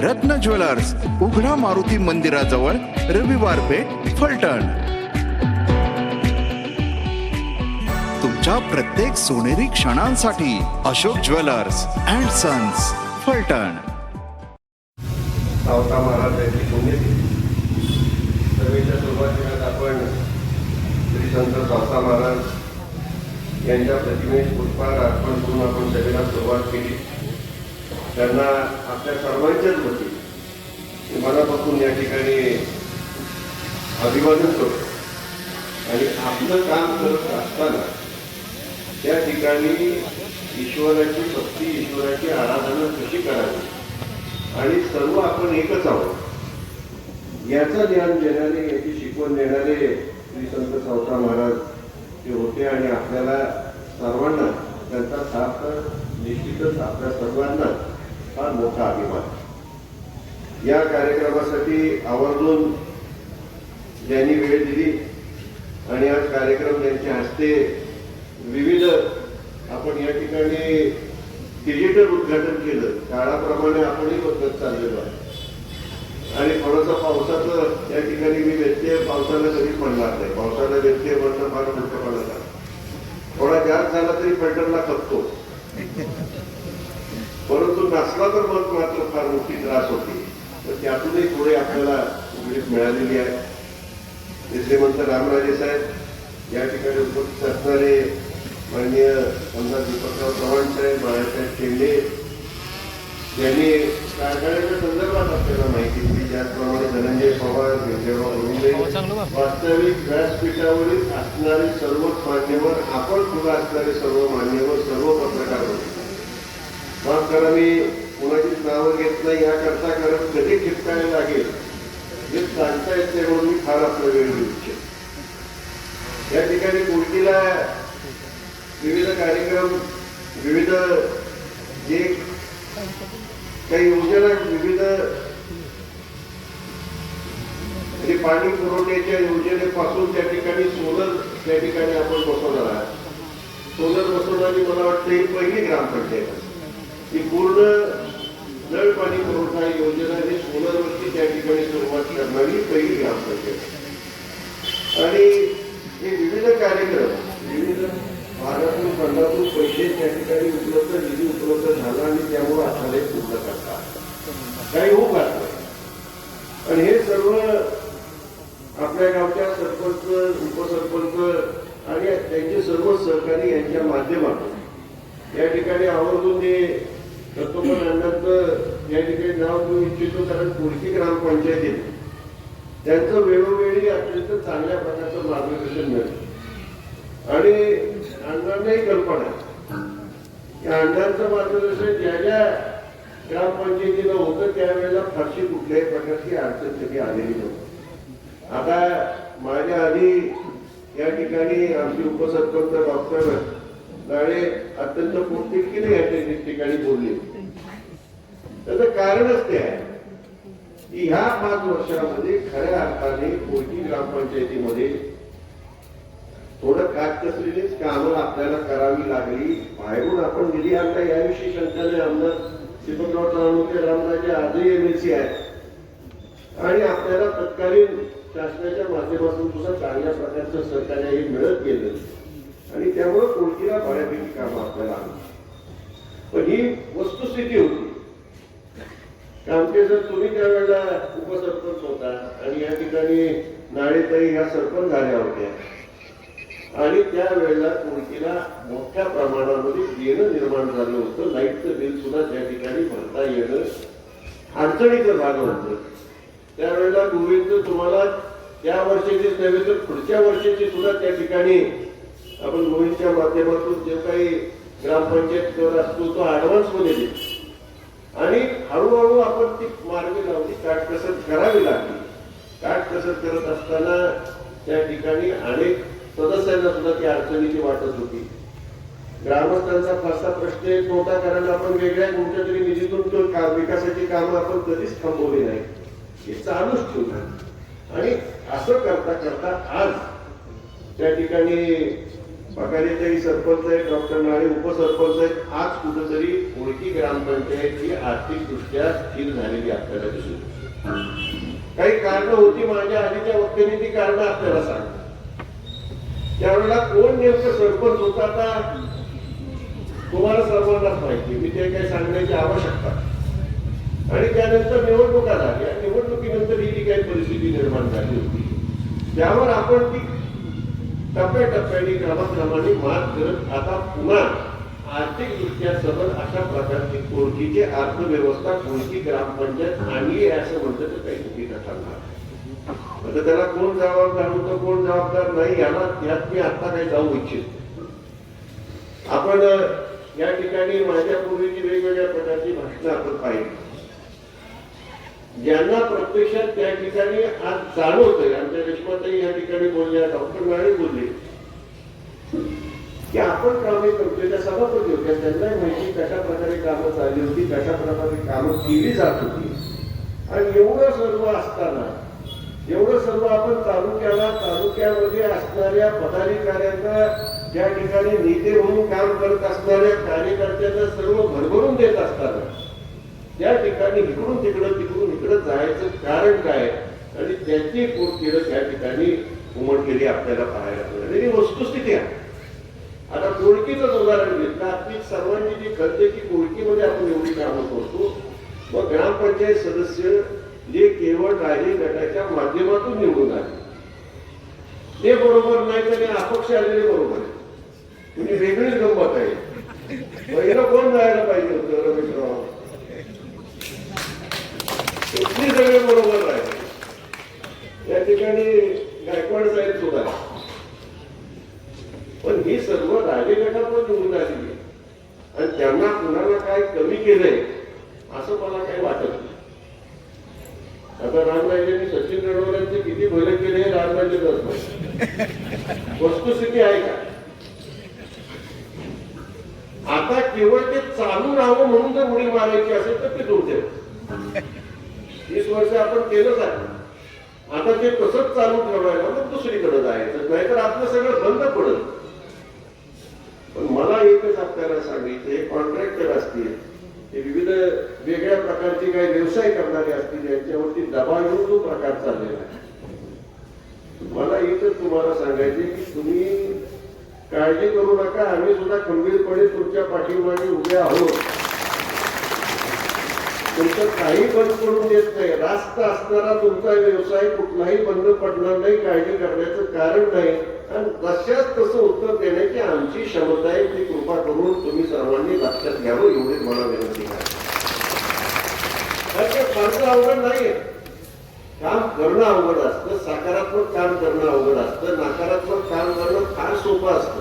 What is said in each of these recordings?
रत्न ज्वेलर्स उघडा मारुती मंदिराजवळ रविवार पेठ फलटण. तुमच्या प्रत्येक सोनेरी क्षणांसाठी Ashok jewellers and sons Phaltan. Savata Maharaj यांची पुण्यतिथी. सर्वेच्या सुरुवातीला आपण श्री संत सावता महाराज यांच्या प्रतिमेस पुष्पहार अर्पण करून आपण सभेला सुरुवात केली. त्यांना आपल्या सर्वांच्याच वतीने मनापासून या ठिकाणी अभिवादन करतो. आणि आपलं काम करत असताना त्या ठिकाणी ईश्वराची भक्ती ईश्वराची आराधना कशी करावी? आणि सर्व आपण एकच आहोत. याचं ज्ञान देणारे याची शिकवण देणारे श्री संत सावता महाराज ते होते आणि आपल्याला सर्वांना त्यांचा साथ निश्चितच आपल्या सर्वांना मोठा अभिमान. या कार्यक्रमासाठी आवर्जून ज्यांनी वेळ दिली आणि आज कार्यक्रम त्यांच्या हस्ते विविध आपण या ठिकाणी डिजिटल उद्घाटन केलं. काळाप्रमाणे आपणही बदलत चाललेलो आहे आणि थोडंसं पावसाचं त्या ठिकाणी मी व्यत्यय पावसाला कधी पडणार नाही. पावसाला व्यत्यय पडणं फार मोठं पडत थोडा जास्त झाला तरी फलटणला खपतो नसला तर मग मात्र फार मोठी त्रास होती. तर त्यातूनही थोडे आपल्याला उमेद मिळालेली आहे. ते श्रीमंत रामराजे साहेब या ठिकाणी उपस्थित असणारे माननीय आमदार दीपकराव चव्हाण साहेब बाळासाहेब शेंडे यांनी कारखान्याच्या संदर्भात आपल्याला माहिती दिली. त्याचप्रमाणे धनंजय पवार विजयराव गोविंदे वास्तविक व्यासपीठावरील असणारे सर्वच मान्यवर आपण खुला असणारे सर्व मान्यवर सर्व पत्रकार होते. माफ करा मी कोणाचीच नावं घेत नाही. याकरता कारण कधी ठिपकायला लागेल हे सांगता येत नाही म्हणून मी फार आपला वेळ घेऊ या ठिकाणी गोष्टीला विविध कार्यक्रम विविध जे काही योजना विविध म्हणजे पाणी पुरवठ्याच्या योजनेपासून त्या ठिकाणी सोलर त्या ठिकाणी आपण बसवणार आहात. सोलर बसवणारी मला वाटतं ही पहिली ग्रामपंचायत आहे. ही पूर्ण नळ पाणी पुरवठा योजना ही सोलरवरती त्या ठिकाणी सुरुवात करणारी पहिली ग्रामपंचायत आणि हे विविध कार्यक्रम विविध भागातून फंडातून पैसे त्या ठिकाणी उपलब्ध निधी उपलब्ध झाला आणि त्यामुळे आपल्याला हे पूर्ण करतात काही होऊ घातलं आणि हे सर्व आपल्या गावच्या सरपंच उपसरपंच आणि त्यांचे सर्व सहकारी यांच्या माध्यमातून या ठिकाणी आवर्जून ते दत्तोपण अण्णांचं या ठिकाणी नाव घेऊ इच्छितो कारण पुढची ग्रामपंचायतीत त्यांचं वेळोवेळी अत्यंत चांगल्या प्रकारचं मार्गदर्शन मिळतं. आणि अण्णांनाही कल्पना या अण्णांचं मार्गदर्शन ज्या ज्या ग्रामपंचायतीला होतं त्यावेळेला फारशी कुठल्याही प्रकारची अडचण कधी आलेली नव्हती. आता माझ्या आधी या ठिकाणी आमचे उपसरपंच डॉक्टर गाडे अत्यंत पौष्टिकीने या ठिकाणी बोलले. त्याचं कारणच ते आहे. की ह्या पाच वर्षामध्ये खऱ्या अर्थाने कोणती ग्रामपंचायतीमध्ये थोडं काटकसरीनेच कामं आपल्याला करावी लागली. बाहेरून आपण निधी आता याविषयी शंका नाही आमदार दीपकराव चव्हाण रामराजे आजही एमएलसी आहेत. आणि आपल्याला तत्कालीन शासनाच्या माध्यमातून सुद्धा चांगल्या प्रकारचं सहकार्यही मिळत गेलं. आणि त्यामुळे कोणतीला बऱ्यापैकी काम आपल्याला आली पण ही वस्तुस्थिती होती. आमचे जर तुम्ही त्यावेळेला उपसरपंच होता आणि या ठिकाणी नाळेताई ह्या सरपंच झाल्या होत्या आणि त्यावेळेला कोणतीला मोठ्या प्रमाणामध्ये देणं निर्माण झालं होतं लाईटचं बिल सुद्धा त्या ठिकाणी भरता येणं अडचणीचं भाग होतं. त्यावेळेला गोविंद तुम्हाला त्या वर्षाचीच नव्हे तर पुढच्या वर्षाची सुद्धा त्या ठिकाणी आपण गोविंदच्या माध्यमातून जे काही ग्रामपंचायत कर असतो तो ऍडव्हान्समध्ये देतो. आणि हळूहळू आपण ती मार्गी लावली काटकसर करावी लागली. काटकसर करत असताना त्या ठिकाणी अनेक सदस्यांना सुद्धा ती अडचणीची वाटत होती. ग्रामस्थांचा फारसा प्रश्न एक नव्हता कारण आपण वेगळ्या कोणत्या तरी निधीतून तो विकासाची कामं आपण कधीच थांबवली नाही हे चालूच ठेवलं आणि असं करता करता आज त्या ठिकाणी बघायलाही सरपंच आहेत डॉक्टर नाळे उपसरपंच आहेत. आज कुठंतरी ओळखी ग्रामपंचायत ही आर्थिकदृष्ट्या स्थिर झालेली आपल्याला दिसून काही कारणं होती माझ्या आधीच्या वक्त्याने ती कारणं आपल्याला सांग त्यावेळेला कोण नेमकं सरपंच होता का तुम्हाला सर्वांनाच माहिती मी ते काही सांगण्याची आवश्यकता आणि त्यानंतर निवडणुका झाल्या. निवडणुकीनंतर ही जी काही परिस्थिती निर्माण झाली होती त्यावर आपण ती टप्प्याने क्रमाक्रमाने मात करत आता पुन्हा आर्थिकदृष्ट्या सबल अशा प्रकारची कोणतीची अर्थव्यवस्था कोणती ग्रामपंचायत आणली आहे असं म्हणतं तर काही चुकीचं ठरणार आता म्हणजे त्याला कोण जबाबदार होतं कोण जबाबदार नाही याला यात मी आता काही जाऊ इच्छित आपण या ठिकाणी माझ्या पूर्वीची वेगवेगळ्या प्रकारची भाषणं आपण पाहिली. ज्यांना प्रत्यक्षात त्या ठिकाणी आज जाणवतंय आमच्या रेश्माताई या ठिकाणी बोलल्या डॉक्टर नाळे बोलले की आपण कामे करतोय त्या सभापती होत्या त्यांनाही माहिती कशा प्रकारे कामं चालली होती कशा प्रकारे कामं केली जात होती. आणि एवढं सर्व असताना एवढं सर्व आपण तालुक्याला तालुक्यामध्ये असणाऱ्या पदाधिकाऱ्यांना ज्या ठिकाणी नेते म्हणून काम करत असणाऱ्या कार्यकर्त्यांना सर्व भरभरून देत असताना त्या ठिकाणी इकडून तिकडं तिकडून इकडं जायचं कारण काय? आणि त्याची पोटतिडक त्या ठिकाणी उमटलेली आपल्याला पाहायला मिळाली वस्तुस्थिती आहे. आता कोळकीचं उदाहरण घेतलं. आपली सर्वांची जी कळते की गोळकीमध्ये आपण एवढी कामं करतो. व ग्रामपंचायत सदस्य जे केवळ राजे गटाच्या माध्यमातून निवडून आले. ते बरोबर नाही तर अपक्ष आलेले बरोबर आहे. म्हणजे तुम्ही वेगळीच गंमत आहे. पहिलं कोण जायला पाहिजे होतं रमेशराव कुठली सगळे बरोबर राहिले या ठिकाणी गायकवाड साहेब सुद्धा पण ही सर्व राजगटावर निवडून आलेली आहे. आणि त्यांना कुणाला काय कमी केलंय असं मला काही वाटत नाही आता रामराजेंनी सचिन रणवरांचे किती भले केले हे रामराजे वस्तुस्थिती आहे का? आता केवळ ते चालू राहावं म्हणून जर उडी मारायची असेल तर ते दुर्दैव तीस वर्ष आपण केलंच आहे. आता ते कसंच चालू ठेवायला मग दुसरीकडे जायचं. नाहीतर आपलं सगळं बंद पडत पण मला एकच आपल्याला हे कॉन्ट्रॅक्टर असतील हे विविध वेगळ्या प्रकारचे काही व्यवसाय करणारे असतील यांच्यावरती दबाव येऊन जो प्रकार चाललेला आहे. तुम्हाला सांगायचे की तुम्ही काळजी करू नका आम्ही सुद्धा खंबीरपणे तुमच्या पाठीमागे उभे आहोत. तुमचं काही बंद पडून देत नाही. रास्त असणारा तुमचा व्यवसाय कुठलाही बंद पडणार नाही काळजी करण्याचं कारण नाही. आणि तशाच तसं उत्तर देण्याची आमची क्षमता आहे ती कृपा करून तुम्ही सर्वांनी लक्षात घ्यावं एवढीच मला विनंती आहे. फारसं अवघड नाहीये. काम करणं अवघड असतं सकारात्मक काम करणं अवघड असतं नकारात्मक काम करणं फार सोपं असतं.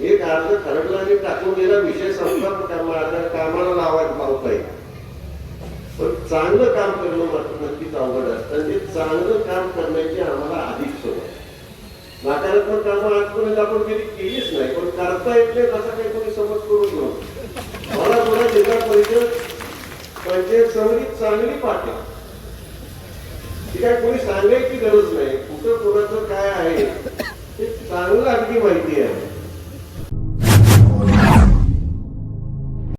एक अर्ज खरडला आणि टाकून दिला विषय संपला कामाला लावायला लावता येईल पण चांगलं काम करणं मात्र नक्कीच अवघड असतं आणि ते चांगलं काम करण्याची आम्हाला अधिक सवय नकारात्मक कामं आजपर्यंत आपण कधी केलीच नाही पण करता येत नाही असा काही कोणी समज करून नव्हतं मला थोडा जिल्हा परिषद पंचायत समिती चांगली पाठी. ती काय कोणी सांगायची गरज नाही. कुठं कोणाचं काय आहे ते चांगलं अगदी माहिती आहे.